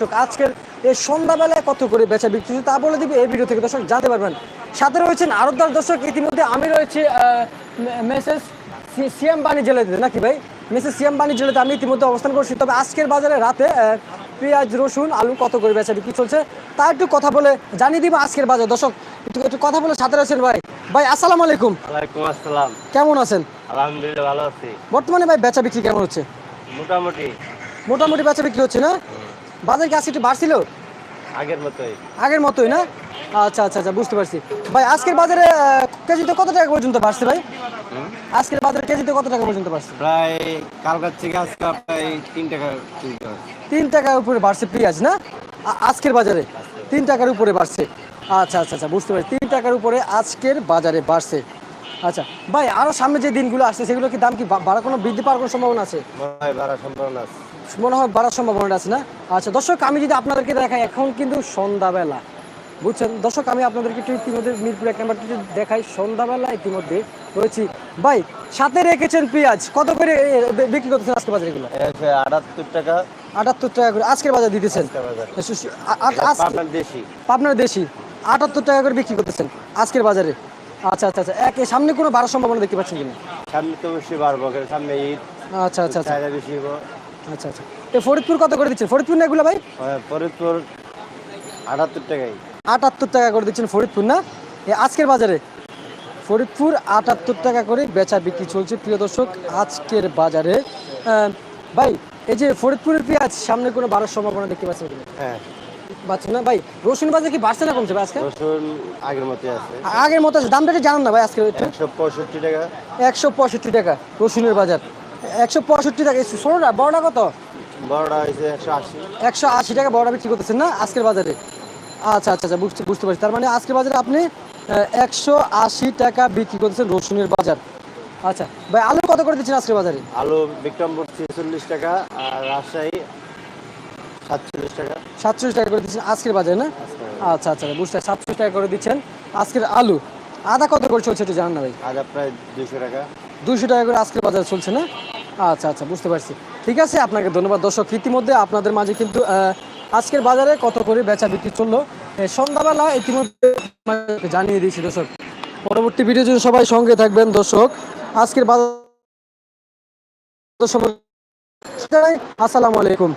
দর্শক আজকের এই সন্ধ্যাবেলায় কত করে বেচা বিক্রি তা বলে দিবে এই ভিডিও থেকে দর্শক জানতে পারবেন। সাথে রয়েছেন আরবদার দর্শক ইতিমধ্যে আমি রয়েছি মেসেজ সিএম বাণী জেলাতে নাকি ভাই? মেসেজ সিএম বাণী জেলাতে আমি ইতিমধ্যে অবস্থান করছি। তবে আজকের বাজারে রাতে পেঁয়াজ রসুন আলু কত করে বেচা বিক্রি চলছে তা একটু কথা বলে জানিয়ে দিব আজকের বাজার। দর্শক একটু একটু কথা বলে সাথে রয়েছেন ভাই। ভাই আসসালামু আলাইকুম। ওয়ালাইকুম আসসালাম। কেমন আছেন? আলহামদুলিল্লাহ ভালো আছি। বর্তমানে ভাই বেচা বিক্রি কেমন হচ্ছে? মোটামুটি। মোটামুটি বেচা বিক্রি হচ্ছে না? বাজার কি আজকে একটু বাড়ছিল? আগের মতোই। আগের মতোই না? আচ্ছা আচ্ছা আচ্ছা বুঝতে পারছি। ভাই আজকের বাজারে কেজিতে কত টাকা পর্যন্ত বাড়ছে ভাই? আজকের বাজারে কেজিতে কত টাকা পর্যন্ত বাড়ছে? প্রায় কালকার থেকে আজকে প্রায় তিন টাকা তিন টাকার উপরে বাড়ছে পেঁয়াজ না? আজকের বাজারে তিন টাকার উপরে বাড়ছে। আচ্ছা আচ্ছা আচ্ছা বুঝতে পারছি। তিন টাকার উপরে আজকের বাজারে বাড়ছে। আচ্ছা ভাই আরও সামনে যে দিনগুলো আসছে সেগুলো কি দাম কি বাড়া কোনো বৃদ্ধি পাওয়ার কোনো সম্ভাবনা আছে? বাড়ার সম্ভাবনা আছে। মনে হয় বাড়ার সম্ভাবনা আছে না? আচ্ছা দর্শক আমি যদি আপনাদেরকে দেখাই এখন কিন্তু সন্ধ্যাবেলা বুঝছেন? দর্শক আমি আপনাদেরকে একটু ইতিমধ্যে মিরপুর এক নাম্বার দেখাই সন্ধ্যাবেলা ইতিমধ্যে রয়েছি। ভাই সাথে রেখেছেন পেঁয়াজ কত করে বিক্রি করতেছেন আজকে বাজারে এগুলো? আটাত্তর টাকা। আটাত্তর টাকা করে আজকের বাজার দিতেছেন? দেশি। পাবনার দেশি আটাত্তর টাকা করে বিক্রি করতেছেন আজকের বাজারে। আচ্ছা আচ্ছা আচ্ছা। এক সামনে কোনো বাড়ার সম্ভাবনা দেখতে পাচ্ছেন কিনা? সামনে তো বেশি বাড়বো সামনে ঈদ। আচ্ছা আচ্ছা আচ্ছা। বেশি আচ্ছা আচ্ছা। ফরিদপুর কত করে দিচ্ছেন? ফরিদপুর না এগুলো ভাই? হয়, ফরিদপুর আটাত্তর টাকাই আটাত্তর টাকা করে দিচ্ছেন ফরিদপুর না? আজকের বাজারে? ফরিদপুর আটাত্তর টাকা করে বেচা বিক্রি চলছে। প্রিয় দর্শক আজকের বাজারে ভাই এই যে ফরিদপুরের পেঁয়াজ সামনে কোনো বাড়ার সম্ভাবনা দেখতে পাচ্ছেন হ্যাঁ। না ভাই? রসুন বাজার কি বাড়ছে না কমছে ভাই আজকে? রসুন আগের মতোই আছে। আগের মতো আছে। দামটা জানান না ভাই আজকে একশো পঁয়ষট্টি টাকা। একশো পঁয়ষট্টি টাকা রসুনের বাজার। একশো পঁয়ষট্টি টাকা। ষোলোটা বড়টা কত? বড়টা হয়েছে একশো আশি। একশো আশি টাকা বড়টা বিক্রি করতেছেন না আজকের বাজারে? আচ্ছা আচ্ছা আচ্ছা বুঝতে বুঝতে পারছি। তার মানে আজকের বাজারে আপনি একশো আশি টাকা বিক্রি করতেছেন রসুনের বাজার। আচ্ছা ভাই আলু কত করে দিচ্ছেন আজকের বাজারে? আলু বিক্রমপুর ছেচল্লিশ টাকা আর রাজশাহী সাতচল্লিশ টাকা। সাতচল্লিশ টাকা করে দিচ্ছেন আজকের বাজারে না? আচ্ছা আচ্ছা বুঝতে সাতচল্লিশ টাকা করে দিচ্ছেন আজকের আলু। আদা কত করে চলছে একটু জানান না ভাই? আদা প্রায় দুশো টাকা। দুশো টাকা করে আজকের বাজারে চলছে না? আচ্ছা আচ্ছা বুঝতে পারছি। ঠিক আছে আপনাকে ধন্যবাদ দর্শক। ইতিমধ্যে আপনাদের মাঝে কিন্তু আজকের বাজারে কত করে বেচা বিক্রি চলল। সন্ধ্যাবেলা ইতিমধ্যে জানিয়ে দিয়েছি দর্শক। পরবর্তী ভিডিও জন্য সবাই সঙ্গে থাকবেন দর্শক। আজকের বাজার আসসালামু আলাইকুম।